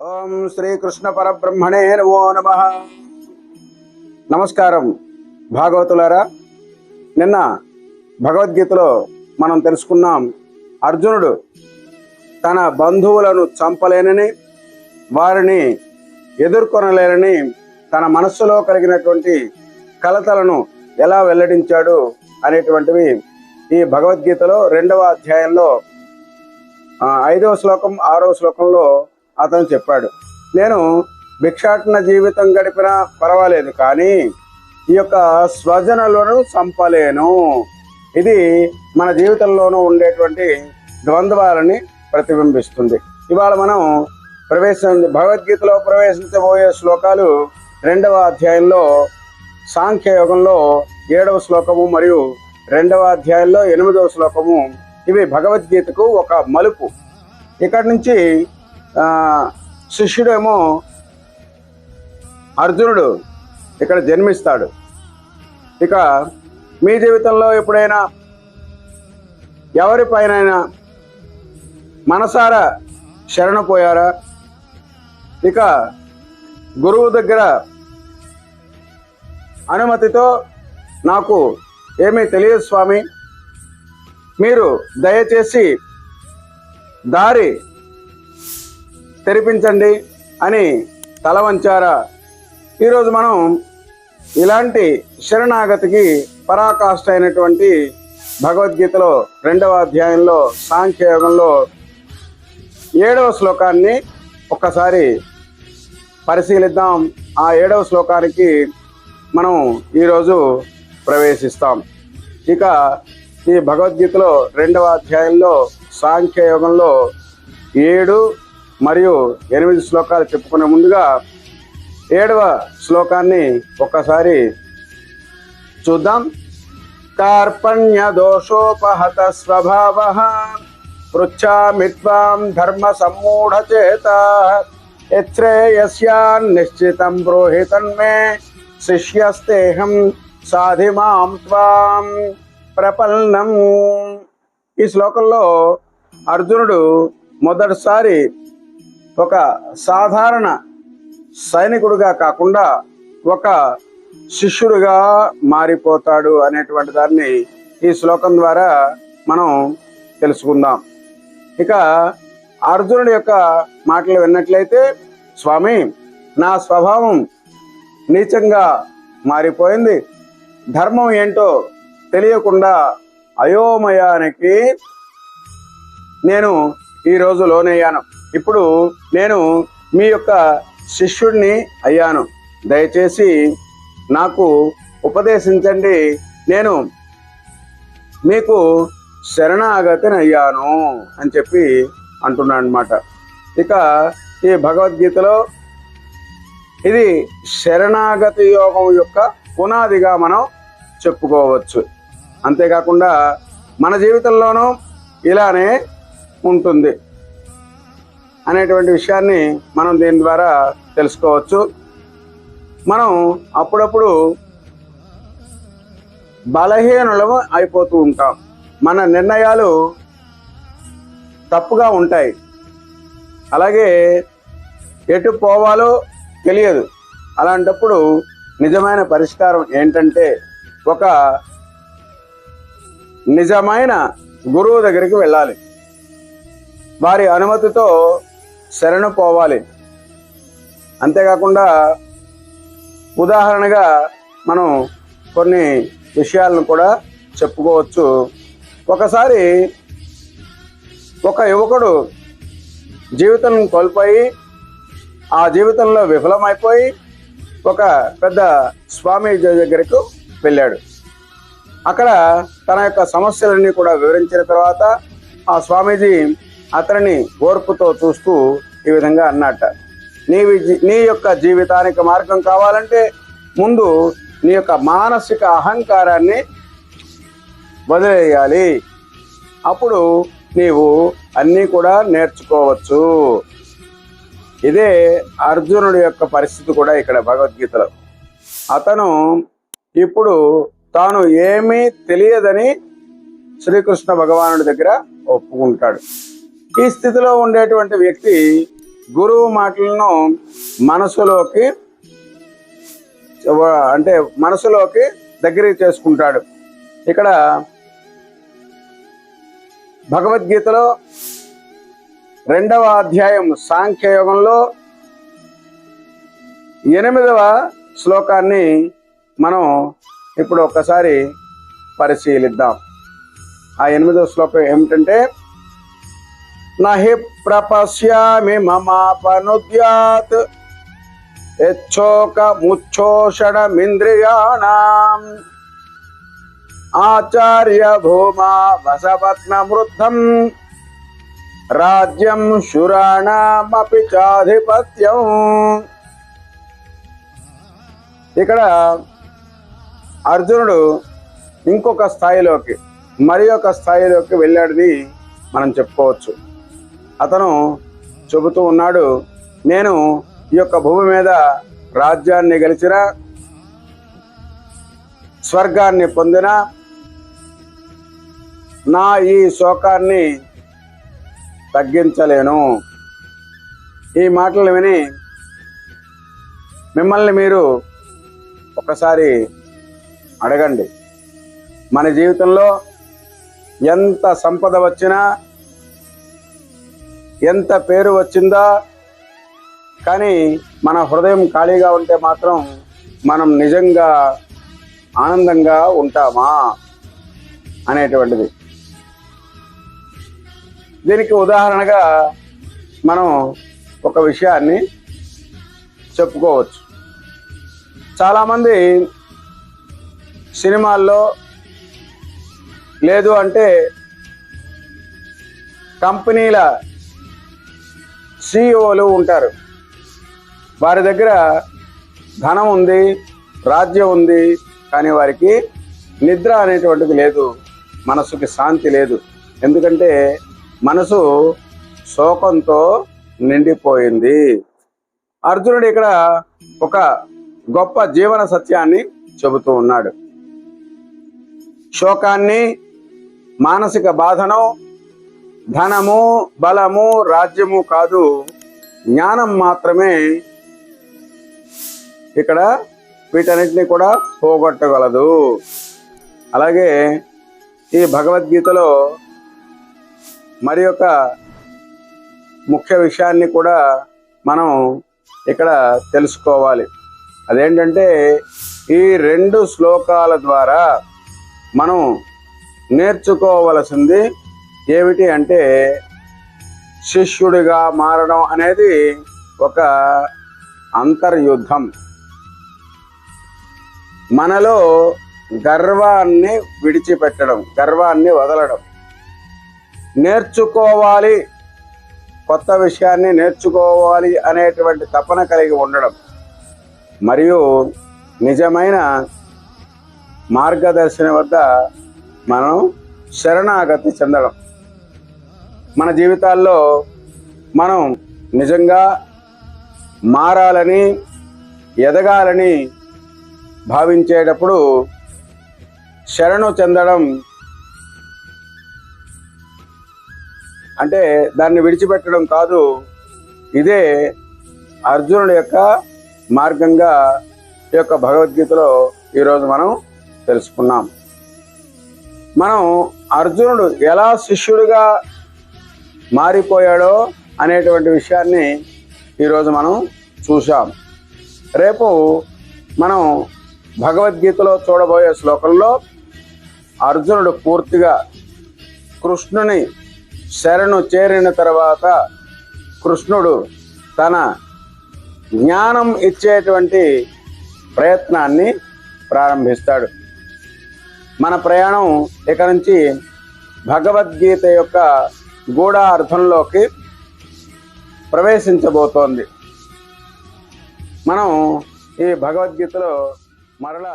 ఓం శ్రీకృష్ణ పరబ్రహ్మణే నమో నమ. నమస్కారం. భాగవతులారా నిన్న భగవద్గీతలో మనం తెలుసుకున్నాం అర్జునుడు తన బంధువులను చంపలేనని వారిని ఎదుర్కొనలేనని తన మనస్సులో కలిగినటువంటి కలతలను ఎలా వెల్లడించాడు అనేటువంటివి ఈ భగవద్గీతలో రెండవ అధ్యాయంలో ఐదవ శ్లోకం ఆరవ శ్లోకంలో అతను చెప్పాడు. నేను భిక్షాటన జీవితం గడిపినా పర్వాలేదు కానీ ఈ యొక్క స్వజనలను చంపలేను. ఇది మన జీవితంలోనూ ఉండేటువంటి ద్వంద్వాలని ప్రతిబింబిస్తుంది. ఇవాళ మనం ప్రవేశం భగవద్గీతలో ప్రవేశించబోయే శ్లోకాలు రెండవ అధ్యాయంలో సాంఖ్యయోగంలో ఏడవ శ్లోకము మరియు రెండవ అధ్యాయంలో ఎనిమిదవ శ్లోకము. ఇవి భగవద్గీతకు ఒక మలుపు. ఇక్కడి నుంచి శిష్యుడేమో అర్జునుడు ఇక్కడ జన్మిస్తాడు. ఇక మీ జీవితంలో ఎప్పుడైనా ఎవరిపైనైనా మనసారా శరణ పోయారా? ఇక గురువు దగ్గర అనుమతితో నాకు ఏమీ తెలియదు స్వామి. మీరు దయచేసి దారి తెరిపించండి అని తల వంచారా ఈరోజు మనం ఇలాంటి శరణాగతికి పరాకాష్ట అయినటువంటి భగవద్గీతలో రెండవ అధ్యాయంలో సాంఖ్యయోగంలో ఏడవ శ్లోకాన్ని ఒక్కసారి పరిశీలిద్దాం. ఆ ఏడవ శ్లోకానికి మనం ఈరోజు ప్రవేశిస్తాం. ఇక ఈ భగవద్గీతలో రెండవ అధ్యాయంలో సాంఖ్యయోగంలో ఏడు మరియు ఎనిమిది శ్లోకాలు చెప్పుకునే ముందుగా ఏడవ శ్లోకాన్ని ఒక్కసారి చూద్దాం. కార్పణ్య దోషోపహత స్వభావ పృచ్ఛామిత్వాం ధర్మ సమ్మూఢచేత యశ్రేయస్యాన్నిశ్చితం బ్రోహితన్మే శిష్యస్తేహం సాధిమాం త్వాం ప్రపల్లం ఈ శ్లోకంలో అర్జునుడు మొదటిసారి ఒక సాధారణ సైనికుడుగా కాకుండా ఒక శిష్యుడిగా మారిపోతాడు అనేటువంటి దాన్ని ఈ శ్లోకం ద్వారా మనం తెలుసుకుందాం. ఇక అర్జునుడి యొక్క మాటలు విన్నట్లయితే స్వామి నా స్వభావం నీచంగా మారిపోయింది. ధర్మం ఏంటో తెలియకుండా అయోమయానికి నేను ఈరోజు లోనయ్యాను ఇప్పుడు నేను మీ యొక్క శిష్యుడిని అయ్యాను. దయచేసి నాకు ఉపదేశించండి. నేను మీకు శరణాగతిని అయ్యాను అని చెప్పి అంటున్నాడు అనమాట ఇక ఈ భగవద్గీతలో ఇది శరణాగతి యోగం యొక్క పునాదిగా మనం చెప్పుకోవచ్చు. అంతేకాకుండా మన జీవితంలోనూ ఇలానే ఉంటుంది అనేటువంటి విషయాన్ని మనం దీని ద్వారా తెలుసుకోవచ్చు. మనం అప్పుడప్పుడు బలహీనలము అయిపోతూ ఉంటాం. మన నిర్ణయాలు తప్పుగా ఉంటాయి. అలాగే ఎటు పోవాలో తెలియదు. అలాంటప్పుడు నిజమైన పరిష్కారం ఏంటంటే ఒక నిజమైన గురువు దగ్గరికి వెళ్ళాలి. వారి అనుమతితో శరణు పోవాలి. అంతేకాకుండా ఉదాహరణగా మనం కొన్ని విషయాలను కూడా చెప్పుకోవచ్చు. ఒకసారి ఒక యువకుడు జీవితం కోల్పోయి ఆ జీవితంలో విఫలమైపోయి ఒక పెద్ద స్వామీజీ దగ్గరకు వెళ్ళాడు. అక్కడ తన యొక్క సమస్యలన్నీ కూడా వివరించిన తర్వాత ఆ స్వామీజీ అతనిని ఓర్పుతో చూస్తూ ఈ విధంగా అన్నట్ట నీ నీ యొక్క జీవితానికి మార్గం కావాలంటే ముందు నీ యొక్క మానసిక అహంకారాన్ని వదిలేయాలి. అప్పుడు నీవు అన్నీ కూడా నేర్చుకోవచ్చు. ఇదే అర్జునుడి యొక్క పరిస్థితి కూడా ఇక్కడ భగవద్గీతలో. అతను ఇప్పుడు తాను ఏమీ తెలియదని శ్రీకృష్ణ భగవానుడి దగ్గర ఒప్పుకుంటాడు. ఈ స్థితిలో ఉండేటువంటి వ్యక్తి గురువు మాటలను మనసులోకి అంటే మనసులోకి దగ్గర చేసుకుంటాడు. ఇక్కడ భగవద్గీతలో రెండవ అధ్యాయం సాంఖ్యయోగంలో ఎనిమిదవ శ్లోకాన్ని మనం ఇప్పుడు ఒక్కసారి పరిశీలిద్దాం. ఆ ఎనిమిదవ శ్లోకం ఏమిటంటే నహి ప్రపశ్యామి మమాపనుద్యాత్ యచ్చోకముచ్చోషణమింద్రియాణం ఆచార్య భూమా వసపత్నమృద్ధం రాజ్యం శురాణమపి చాధిపత్యం ఇక్కడ అర్జునుడు ఇంకొక స్థాయిలోకి మరి ఒక స్థాయిలోకి వెళ్ళాడని మనం చెప్పుకోవచ్చు. అతను చెబుతూ ఉన్నాడు నేను ఈ యొక్క భూమి మీద రాజ్యాన్ని గెలిచిన స్వర్గాన్ని పొందిన నా ఈ శోకాన్ని తగ్గించలేను. ఈ మాటలు విని మిమ్మల్ని మీరు ఒకసారి అడగండి. మన జీవితంలో ఎంత సంపద వచ్చినా ఎంత పేరు వచ్చిందా? కానీ మన హృదయం ఖాళీగా ఉంటే మాత్రం మనం నిజంగా ఆనందంగా ఉంటామా అనేటువంటిది. దీనికి ఉదాహరణగా మనం ఒక విషయాన్ని చెప్పుకోవచ్చు. చాలామంది సినిమాల్లో లేదు అంటే కంపెనీల సిఇఓలు ఉంటారు. వారి దగ్గర ధనం ఉంది రాజ్యం ఉంది కానీ వారికి నిద్ర అనేటువంటిది లేదు మనసుకి శాంతి లేదు. ఎందుకంటే మనసు శోకంతో నిండిపోయింది. అర్జునుడు ఇక్కడ ఒక గొప్ప జీవన సత్యాన్ని చెబుతూ ఉన్నాడు. శోకాన్ని మానసిక బాధను ధనము బలము రాజ్యము కాదు జ్ఞానం మాత్రమే ఇక్కడ వీటన్నిటిని కూడా పోగొట్టగలదు. అలాగే ఈ భగవద్గీతలో మరి యొక్క ముఖ్య విషయాన్ని కూడా మనం ఇక్కడ తెలుసుకోవాలి. అదేంటంటే ఈ రెండు శ్లోకాల ద్వారా మనం నేర్చుకోవలసింది ఏమిటి అంటే శిష్యుడిగా మారడం అనేది ఒక అంతర్యుద్ధం. మనలో గర్వాన్ని విడిచిపెట్టడం గర్వాన్ని వదలడం. నేర్చుకోవాలి కొత్త విషయాన్ని నేర్చుకోవాలి అనేటువంటి తపన కలిగి ఉండడం. మరియు నిజమైన మార్గదర్శన వద్ద మనం శరణాగతి చెందడం. మన జీవితాల్లో మనం నిజంగా మారాలని ఎదగాలని భావించేటప్పుడు శరణు చెందడం అంటే దాన్ని విడిచిపెట్టడం కాదు ఇదే అర్జునుడి యొక్క మార్గంగా ఈ యొక్క భగవద్గీతలో ఈరోజు మనం తెలుసుకున్నాం. మనం అర్జునుడు ఎలా శిష్యుడిగా మారిపోయాడో అనేటువంటి విషయాన్ని ఈరోజు మనం చూసాం రేపు మనం భగవద్గీతలో చూడబోయే శ్లోకంలో అర్జునుడు పూర్తిగా కృష్ణుని శరణు చేరిన తర్వాత కృష్ణుడు తన జ్ఞానం ఇచ్చేటువంటి ప్రయత్నాన్ని ప్రారంభిస్తాడు. మన ప్రయాణం ఇక నుంచి భగవద్గీత యొక్క గూఢ అర్థంలోకి ప్రవేశించబోతోంది. మనం ఈ భగవద్గీతలో మరలా